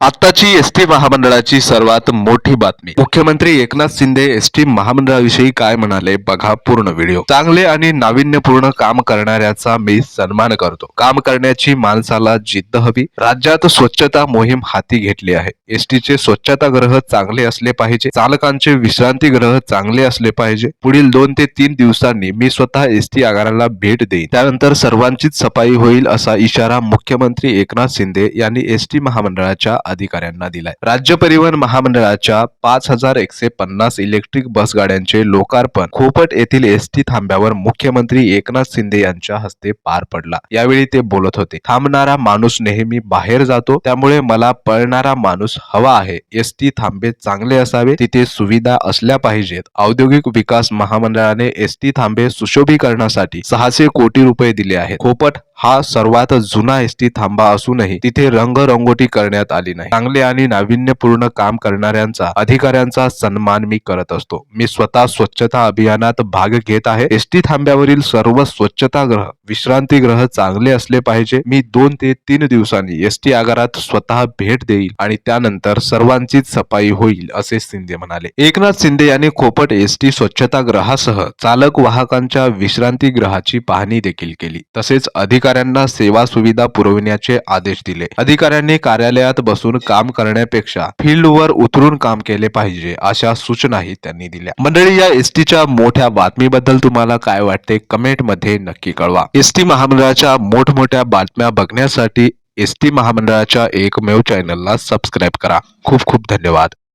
आत्ताची S T महामंडळाची सर्वात मोठी बातमी. मुख्यमंत्री एकनाथ शिंदे एस टी महामंडळाविषयी काय म्हणाले बघा पूर्ण व्हिडिओ. चांगले आणि नाविन्यपूर्ण काम करणाऱ्याचा मी सन्मान करतो. काम करण्याची माणसाला जिद्द हवी. राज्यात स्वच्छता मोहीम हाती घेतली आहे. एस चे स्वच्छतागृह चांगले असले पाहिजे. चालकांचे विश्रांतीगृह चांगले असले पाहिजे. पुढील दोन ते तीन दिवसांनी मी स्वतः एस टी आगाराला भेट देईन. त्यानंतर सर्वांचीच सफाई होईल असा इशारा मुख्यमंत्री एकनाथ शिंदे यांनी एस टी महामंडळाच्या अधिकाऱ्यांना दिलाय. राज्य परिवहन महामंडळाच्या पाच हजार एकशे पन्नास इलेक्ट्रिक बस गाड्यांचे लोकार्पण. खोपट येथील एस टी थांब्यावर मुख्यमंत्री एकनाथ शिंदे यांच्या हस्ते पार पडला. यावेळी ते बोलत होते थांबणारा माणूस नेहमी बाहेर जातो त्यामुळे मला पळणारा माणूस हवा आहे. एस टी थांबे चांगले असावे तिथे सुविधा असल्या पाहिजेत. औद्योगिक विकास महामंडळाने एस टी थांबे सुशोभीकरणासाठी सहाशे कोटी रुपये दिले आहेत. खोपट हा सर्वात जुना एस टी थांबा असूनही तिथे रंगरंगोटी करण्यात आली नाही. चांगले आणि नाविन्यपूर्ण काम करणाऱ्यांचा अधिकाऱ्यांचा सन्मान मी करत असतो. मी स्वतः स्वच्छता अभियानात भाग घेत आहे. एस टी थांब्यावरील सर्व स्वच्छतागृह विश्रांतीगृह चांगले असले पाहिजे. मी दोन ते तीन दिवसांनी एस टी आगारात स्वतः भेट देईल आणि त्यानंतर सर्वांचीच सफाई होईल असे शिंदे म्हणाले. एकनाथ शिंदे यांनी खोपट एस टी स्वच्छतागृहासह चालक वाहकांच्या विश्रांतीगृहाची पाहणी देखील केली. तसेच अधिक अधिकाऱ्यांना सेवा सुविधा पुरविण्याचे आदेश दिले. अधिकाऱ्यांनी कार्यालयात बसून काम करण्यापेक्षा फील्डवर उतरून काम केले पाहिजे अशा सूचनाही त्यांनी दिल्या. मंडळी या एस टीच्या मोठ्या बातमीबद्दल तुम्हाला काय वाटते कमेंटमध्ये नक्की कळवा. एस टी महामंडळाच्या मोठमोठ्या बातम्या बघण्यासाठी एस टी महामंडळाच्या एकमेव चॅनलला सबस्क्राईब करा. खूप खूप धन्यवाद.